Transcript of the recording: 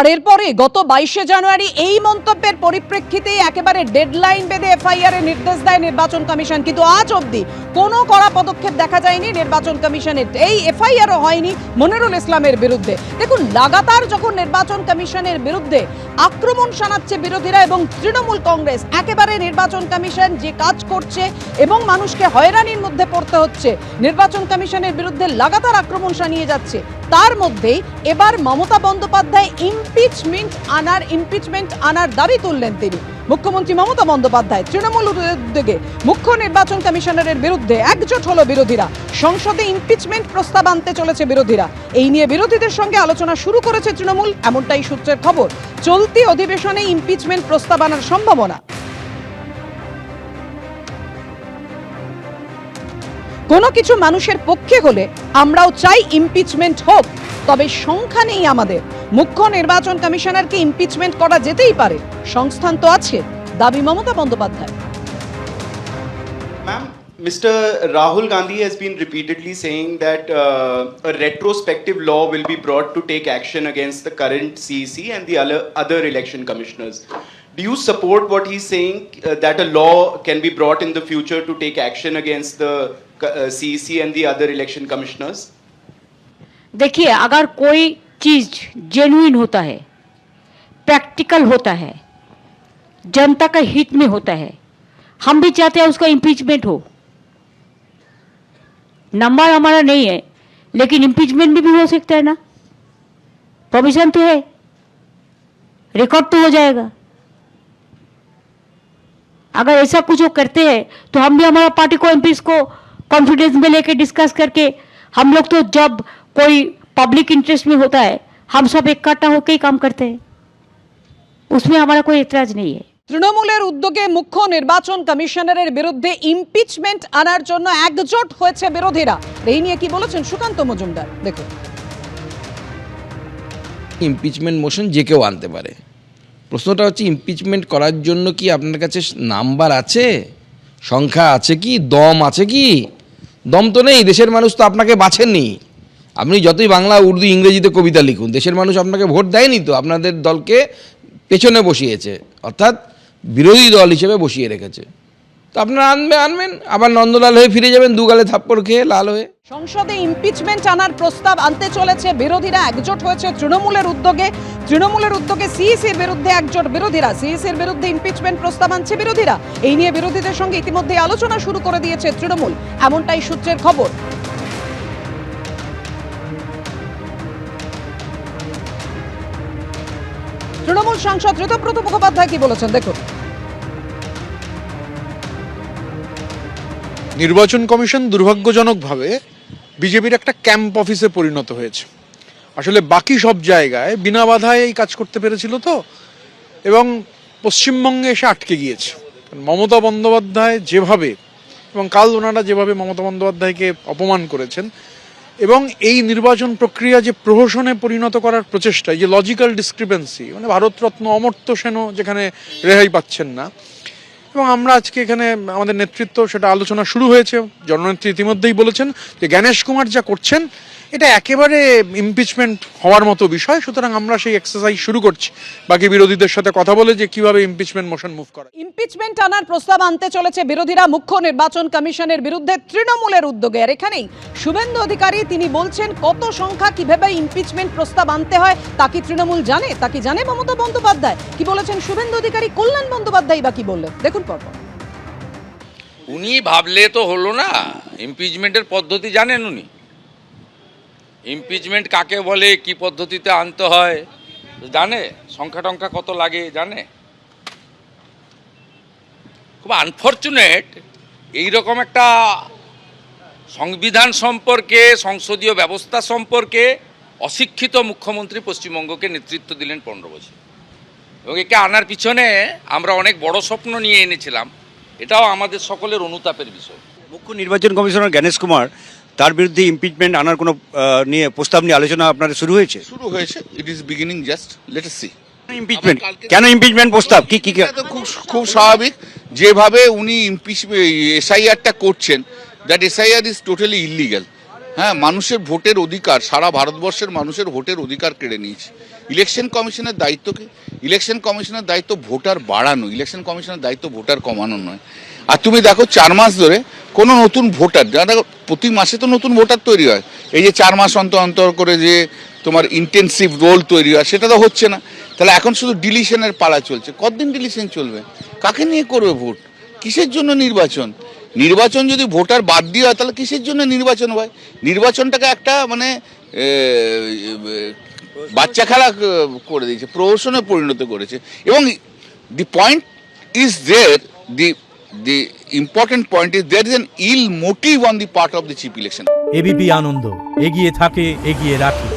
আর এরপরে গত বাইশে জানুয়ারি এই মন্তব্যের পরিপ্রেক্ষিতেই একেবারে ডেডলাইন বেঁধে এফআইআর এর নির্দেশ দেয় নির্বাচন কমিশন। কিন্তু আজ অবধি কোনো কড়া পদক্ষেপ দেখা যায়নি নির্বাচন কমিশনের। এই এফআইআরও হয়নি মনিরুল ইসলামের বিরুদ্ধে। দেখুন, লাগাতার যখন নির্বাচন কমিশনের বিরুদ্ধে আক্রমণ শানাচ্ছে বিরোধীরা এবং তৃণমূল কংগ্রেস, একেবারে নির্বাচন কমিশন যে কাজ করছে এবং মানুষকে হয়রানির মধ্যে পড়তে হচ্ছে, নির্বাচন কমিশনের বিরুদ্ধে লাগাতার আক্রমণ শানিয়ে যাচ্ছে, তার মধ্যেই এবার মমতা বন্দ্যোপাধ্যায় ইমপিচমেন্ট আনার ইমপিচমেন্ট আনার দাবি তুললেন তিনি। মুখ্যমন্ত্রী মমতা বন্দ্যোপাধ্যায় তৃণমূল উদ্যোগে মুখ্য নির্বাচন কমিশনারের বিরুদ্ধে একজোট হলো বিরোধীরা। সংসদে ইমপিচমেন্ট প্রস্তাব আনতে চলেছে বিরোধীরা। এই নিয়ে বিরোধীদের সঙ্গে আলোচনা শুরু করেছে তৃণমূল, এমনটাই সূত্রের খবর। চলতি অধিবেশনে ইমপিচমেন্ট প্রস্তাব আনার সম্ভাবনা। কোনো কিছু মানুষের পক্ষে হলে আমরাও চাই ইমপিচমেন্ট হোক, তবে সংখ্যা নেই আমাদের। মুখ্য নির্বাচন কমিশনারকে ইমপিচমেন্ট করা যেতেই পারে সংস্থান তো আছে দাবি Mamata Bandyopadhyay Ma'am, Mr. Rahul Gandhi has been repeatedly saying that uh, a retrospective law will be brought to take action against the current CEC and the other, other election commissioners. Do you support what he's saying uh, that a law can be brought in the future to take action against the uh, CEC and the other election commissioners? देखिए अगर कोई चीज़ genuine होता है practical होता है जनता का हित में होता है। हम भी चाहते हैं उसका इम्पीचमेंट हो। नंबर हमारा नहीं है लेकिन इम्पीचमेंट भी, भी हो सकता है ना। प्रोविज़न तो है रिकॉर्ड तो हो जाएगा। अगर ऐसा कुछ वो करते हैं तो हम भी हमारा पार्टी को एमपीस को कॉन्फिडेंस में लेके डिस्कस करके हम लोग तो जब कोई पब्लिक इंटरेस्ट में होता है हम सब इकट्ठा होकर ही काम करते हैं उसमें हमारा कोई एतराज नहीं है তৃণমূলের উদ্যোগে মুখ্য নির্বাচন কমিশনারের বিরুদ্ধে ইমপিচমেন্ট আনার জন্য একজোট হয়েছে বিরোধীরা এই নিয়ে কি বলেছেন সুকান্ত মজুমদার দেখুন ইমপিচমেন্ট মোশন যে কেউ আনতে পারে প্রশ্নটা হচ্ছে ইমপিচমেন্ট করার জন্য কি আপনার কাছে নাম্বার আছে সংখ্যা আছে কি দম আছে কি দম তো নেই দেশের মানুষ তো আপনাকে বাছেননি আপনি যতই বাংলা, উর্দু, ইংরেজিতে কবিতা লিখুন, দেশের মানুষ আপনাকে ভোট দেয়নি তো, আপনাদের দলকে পেছনে বসিয়েছে, অর্থাৎ বিরোধী দল হিসেবে বসিয়ে রেখেছে। তো আপনারা আনবে, আনবেন, আবার নন্দলাল হয়ে ফিরে যাবেন দুগালে থাপ্পড় খেয়ে লাল হয়ে। সংসদে ইমপিচমেন্ট আনার প্রস্তাব আনতে চলেছে, বিরোধীরা একজোট হয়েছে তৃণমূলের উদ্যোগে। তৃণমূলের উদ্যোগে সিইসির বিরুদ্ধে একজোট বিরোধীরা সিইসির বিরুদ্ধে ইমপিচমেন্ট প্রস্তাব আনছে বিরোধীরা। এই নিয়ে বিরোধীদের সঙ্গে ইতিমধ্যে আলোচনা শুরু করে দিয়েছে তৃণমূল, এমনটাই সূত্রের খবর। তৃণমূল সাংসদ ঋতব্রত মুখোপাধ্যায় কি বলেছেন? দেখুন। নির্বাচন কমিশন দুর্ভাগ্যজনকভাবে বিজেপির একটা ক্যাম্প অফিসে পরিণত হয়েছে। আসলে বাকি সব জায়গায় বিনা বাধায় এই কাজ করতে পেরেছিল তো, এবং পশ্চিমবঙ্গে এসে আটকে গিয়েছে। মমতা বন্দ্যোপাধ্যায় যেভাবে, এবং কাল ওনারা যেভাবে মমতা বন্দ্যোপাধ্যায়কে অপমান করেছেন এবং এই নির্বাচন প্রক্রিয়া যে প্রহসনে পরিণত করার প্রচেষ্টা যে লজিক্যাল ডিসক্রিপেন্সি মানে ভারতরত্ন অমর্ত্য সেনও যেখানে রেহাই পাচ্ছেন না। এবং আমরা আজকে এখানে আমাদের নেতৃত্ব, সেটা আলোচনা শুরু হয়েছে, জননেত্রী ইতিমধ্যেই বলেছেন যে জ্ঞানেশ কুমার যা করছেন এটা একেবারে ইমপিচমেন্ট হওয়ার মতো বিষয় সুতরাং আমরা সেই এক্সারসাইজ শুরু করছি। বাকি বিরোধীদের সাথে কথা বলে যে কীভাবে ইমপিচমেন্ট মোশন মুভ করা ইমপিচমেন্ট আনার প্রস্তাব আনতে চলেছে বিরোধীরা মুখ্য নির্বাচন কমিশনের বিরুদ্ধে তৃণমূলের উদ্যোগে। আর এখানেই শুভেন্দু অধিকারী তিনি বলছেন কত সংখ্যা কীভাবে ইমপিচমেন্ট প্রস্তাব আনতে হয় তা কি তৃণমূল জানে তা কি জানে মমতা বন্দ্যোপাধ্যায়? কি বলেছেন শুভেন্দু অধিকারী? কল্যাণ বন্দ্যোপাধ্যায় বা কি বললেন দেখুন পরপর। উনি ভাবলে তো হলো না ইমপিচমেন্টের পদ্ধতি জানেন উনি। ইমপিচমেন্ট কাকে বলে, কি পদ্ধতিতে আনতে হয়, জানে? সংখ্যা টংখ্যা কত লাগে, জানে? খুব আনফর্চুনেট এইরকম একটা সংবিধান সম্পর্কে, সংসদীয় ব্যবস্থা সম্পর্কে অশিক্ষিত মুখ্যমন্ত্রী পশ্চিমবঙ্গকে নেতৃত্ব দিলেন পনেরো বছর। এবং একে আনার পিছনে আমরা অনেক বড় স্বপ্ন নিয়ে এনেছিলাম, এটাও আমাদের সকলের অনুতাপের বিষয়। মুখ্য নির্বাচন কমিশনার জ্ঞানেশ কুমার তার বিরুদ্ধে ইমপিচমেন্ট আনার কোনো নিয়ে প্রস্তাব নিয়ে আলোচনা আপনার শুরু হয়েছে? শুরু হয়েছে it is beginning just let us see impeachment কেন ইমপিচমেন্ট প্রস্তাব? কি কি খুব খুব স্বাভাবিক যেভাবে উনি এসআইআরটা করছেন that SIR is totally illegal হ্যাঁ মানুষের ভোটের অধিকার সারা ভারতবর্ষের মানুষের ভোটের অধিকার কেড়ে নিয়েছে। ইলেকশন কমিশনের দায়িত্ব কি? ইলেকশন কমিশনের দায়িত্ব ভোটার বাড়ানো, ইলেকশন কমিশনের দায়িত্ব ভোটার কমানো নয়। আর তুমি দেখো চার মাস ধরে কোনো নতুন ভোটার দেখো প্রতি মাসে তো নতুন ভোটার তৈরি হয়। এই যে চার মাস অন্তর অন্তর করে যে তোমার ইন্টেন্সিভ রোল তৈরি হয়, সেটা তো হচ্ছে না। তাহলে এখন শুধু ডিলিশনের পালা চলছে। কতদিন ডিলিশন চলবে? কাকে নিয়ে করবে ভোট? কিসের জন্য নির্বাচন? নির্বাচন যদি ভোটার বাদ দিয়ে হয়, তাহলে কিসের জন্য নির্বাচন হয়? নির্বাচনটাকে একটা মানে বাচ্চা খেলা করে দিয়েছে, প্রহসনে পরিণত করেছে। এবং the point is there the the important point is there is an ill motive on the part of the chief election ABP Ananda এগিয়ে থাকে, এগিয়ে রাখে।